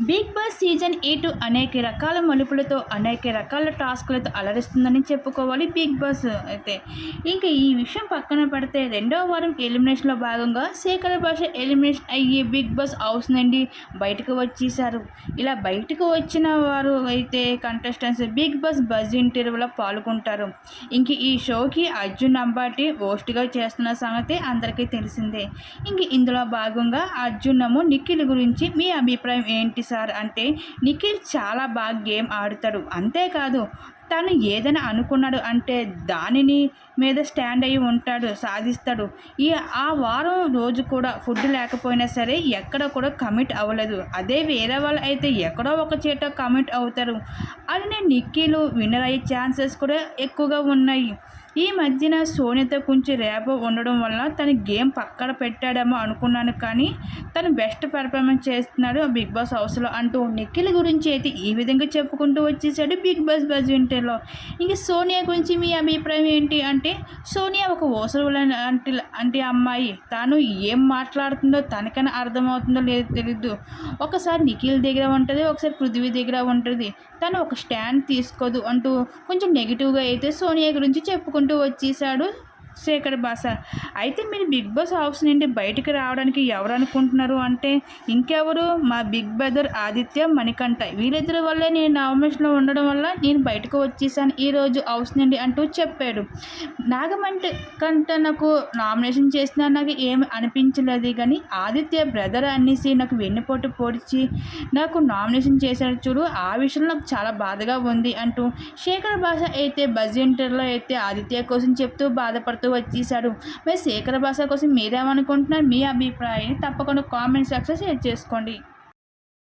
Big boss season eight అనేక రకాల మలుపులతో అనేక రకాల టాస్క్లతో అలరిస్తుందని చెప్పుకోవాలి బిగ్ బాస్ అయితే. ఇంకా ఈ విషయం పక్కన పడితే రెండో వారం ఎలిమినేషన్లో భాగంగా శేఖర భాష ఎలిమినేషన్ అయ్యి బిగ్ బాస్ హౌస్ నుండి బయటకు వచ్చేసారు ఇలా బయటకు వచ్చిన వారు అయితే కంటెస్టెంట్స్ బిగ్ బాస్ బజ్ ఇంటర్వ్యూలో పాల్గొంటారు. ఇంక ఈ షోకి అర్జున్ అంబాటి హోస్ట్గా చేస్తున్న సంగతి అందరికీ తెలిసిందే. ఇంక ఇందులో భాగంగా అర్జునము నిఖిల్ గురించి మీ అభిప్రాయం ఏంటి సార్ అంటే నిఖిల్ చాలా బాగా గేమ్ ఆడతాడు. అంతేకాదు తను ఏదైనా అనుకున్నాడు అంటే దానిని మీద స్టాండ్ అయ్యి ఉంటాడు సాధిస్తాడు. ఈ ఆ వారం రోజు కూడా ఫుడ్ లేకపోయినా సరే ఎక్కడ కూడా కమిట్ అవ్వలేదు. అదే వేరే వాళ్ళు అయితే ఎక్కడో ఒక చేట కమిట్ అవుతారు. అలానే నిక్కీలు విన్నర్ అయ్యే ఛాన్సెస్ కూడా ఎక్కువగా ఉన్నాయి. ఈ మధ్యన సోనియాతో కొంచెం రేపో ఉండడం వల్ల తన గేమ్ పక్కన పెట్టాడేమో అనుకున్నాను కానీ తను బెస్ట్ పెర్ఫార్మెన్స్ చేస్తున్నాడు బిగ్ బాస్ హౌస్లో అంటూ నిఖిల్ గురించి అయితే ఈ విధంగా చెప్పుకుంటూ వచ్చేసాడు బిగ్ బాస్ బజ్ వింటర్లో ఇంక సోనియా గురించి మీ అభిప్రాయం ఏంటి అంటే సోనియా ఒక ఓసరు అంటే అంటే అమ్మాయి. తాను ఏం మాట్లాడుతుందో తనకైనా అర్థమవుతుందో లేదో తెలియదు ఒకసారి నిఖిల్ దగ్గర ఉంటుంది ఒకసారి పృథ్వీ దగ్గర ఉంటుంది. తను ఒక స్టాండ్ తీసుకోదు అంటూ కొంచెం నెగిటివ్గా అయితే సోనియా గురించి చెప్పుకుంటూ వచ్చేసాడు. శేఖర్ బాస. అయితే మీరు బిగ్ బాస్ హౌస్ నుండి బయటకు రావడానికి ఎవరు అనుకుంటున్నారు అంటే ఇంకెవరు? మా బిగ్ బ్రదర్ ఆదిత్య మణికంఠ. వీళ్ళిద్దరి వల్లే నేను నామినేషన్లో ఉండడం వల్ల నేను బయటకు వచ్చేసాను ఈరోజు హౌస్ నుండి అంటూ చెప్పాడు. నాగమంటి కంట నాకు నామినేషన్ చేసినా నాకు ఏమి అనిపించలేదు కానీ ఆదిత్య బ్రదర్ అనేసి నాకు వెన్నుపోటు పొడిచి నాకు నామినేషన్ చేశాడు చూడు ఆ విషయంలో నాకు చాలా బాధగా ఉంది అంటూ శేఖర్ భాష అయితే బజ్ ఇంటర్లో అయితే ఆదిత్య కోసం చెప్తూ బాధపడుతూ వచ్చేసాడు మరి శేఖర భాష కోసం మీరేమనుకుంటున్నారు? మీ అభిప్రాయాన్ని తప్పకుండా కామెంట్ సెక్షన్ షేర్ చేసుకోండి.